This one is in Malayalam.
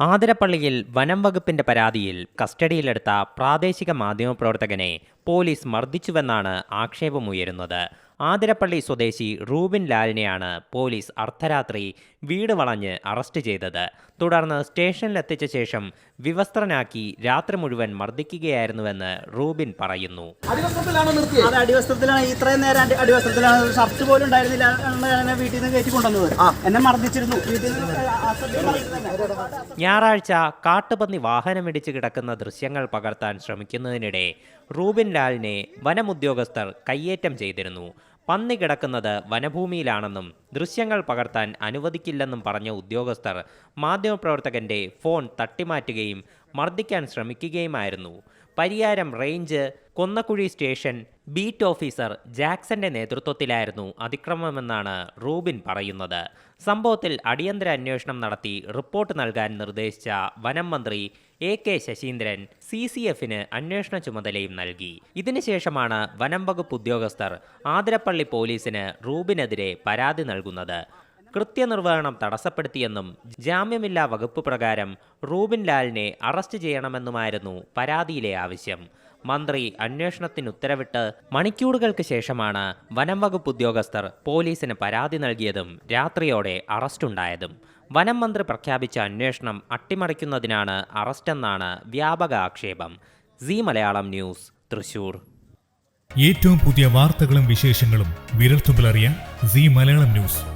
ആതിരപ്പള്ളിയിൽ വനം വകുപ്പിന്റെ പരാതിയിൽ കസ്റ്റഡിയിലെടുത്ത പ്രാദേശിക മാധ്യമപ്രവർത്തകനെ പോലീസ് മർദ്ദിച്ചുവെന്നാണ് ആക്ഷേപമുയരുന്നത്. ആതിരപ്പള്ളി സ്വദേശി റൂബിൻ ലാലിനെയാണ് പോലീസ് അർദ്ധരാത്രി വീട് വളഞ്ഞ് അറസ്റ്റ് ചെയ്തത്. തുടർന്ന് സ്റ്റേഷനിലെത്തിച്ച ശേഷം വിവസ്ത്രനാക്കി രാത്രി മുഴുവൻ മർദ്ദിക്കുകയായിരുന്നുവെന്ന് റൂബിൻ പറയുന്നു. അടിവസ്ത്രത്തിലാണോ ഇത്രയും നേരം അടിവസ്ത്രത്തിലാണ്. ഷർട്ട് പോലും ഉണ്ടായിരുന്നില്ല വീട്ടിൽ നിന്ന് കയറ്റി കൊണ്ടുവന്നത്. എന്നെ മർദ്ദിച്ചിരുന്നു. വീട്ടിൽ. ഞായറാഴ്ച കാട്ടുപന്നി വാഹനമിടിച്ച് കിടക്കുന്ന ദൃശ്യങ്ങൾ പകർത്താൻ ശ്രമിക്കുന്നതിനിടെ റൂബിൻ ലാലിനെ വനമുദ്യോഗസ്ഥർ കയ്യേറ്റം ചെയ്തിരുന്നു. പന്നി കിടക്കുന്നത് വനഭൂമിയിലാണെന്നും ദൃശ്യങ്ങൾ പകർത്താൻ അനുവദിക്കില്ലെന്നും പറഞ്ഞ ഉദ്യോഗസ്ഥർ മാധ്യമപ്രവർത്തകന്റെ ഫോൺ തട്ടിമാറ്റുകയും മർദ്ദിക്കാൻ ശ്രമിക്കുകയുമായിരുന്നു. Pariyaram range Konnakuzhi station beat officer ജാക്സന്റെ നേതൃത്വത്തിലായിരുന്നു അതിക്രമമെന്നാണ് റൂബിൻ പറയുന്നത്. സംഭവത്തിൽ അടിയന്തര അന്വേഷണം നടത്തി റിപ്പോർട്ട് നൽകാൻ നിർദ്ദേശിച്ച വനം മന്ത്രി A K Saseendran C C എഫിന് അന്വേഷണ ചുമതലയും നൽകി. ഇതിനുശേഷമാണ് വനം വകുപ്പ് ഉദ്യോഗസ്ഥർ ആതിരപ്പള്ളി പോലീസിന് റൂബിനെതിരെ പരാതി നൽകുന്നത്. കൃത്യനിർവഹണം തടസ്സപ്പെടുത്തിയെന്നും ജാമ്യമില്ലാ വകുപ്പ് പ്രകാരം റൂബിൻ ലാലിനെ അറസ്റ്റ് ചെയ്യണമെന്നുമായിരുന്നു പരാതിയിലെ ആവശ്യം. മന്ത്രി അന്വേഷണത്തിന് ഉത്തരവിട്ട് മണിക്കൂറുകൾക്ക് ശേഷമാണ് വനം വകുപ്പ് ഉദ്യോഗസ്ഥർ പോലീസിന് പരാതി നൽകിയതും രാത്രിയോടെ അറസ്റ്റുണ്ടായതും. വനം മന്ത്രി പ്രഖ്യാപിച്ച അന്വേഷണം അട്ടിമറിക്കുന്നതിനാണ് അറസ്റ്റെന്നാണ് വ്യാപക ആക്ഷേപം. C Malayalam news Thrissur. ഏറ്റവും പുതിയ വാർത്തകളും വിശേഷങ്ങളും വിരൽത്തുമ്പിലറിയാൻ സി മലയാളം ന്യൂസ്.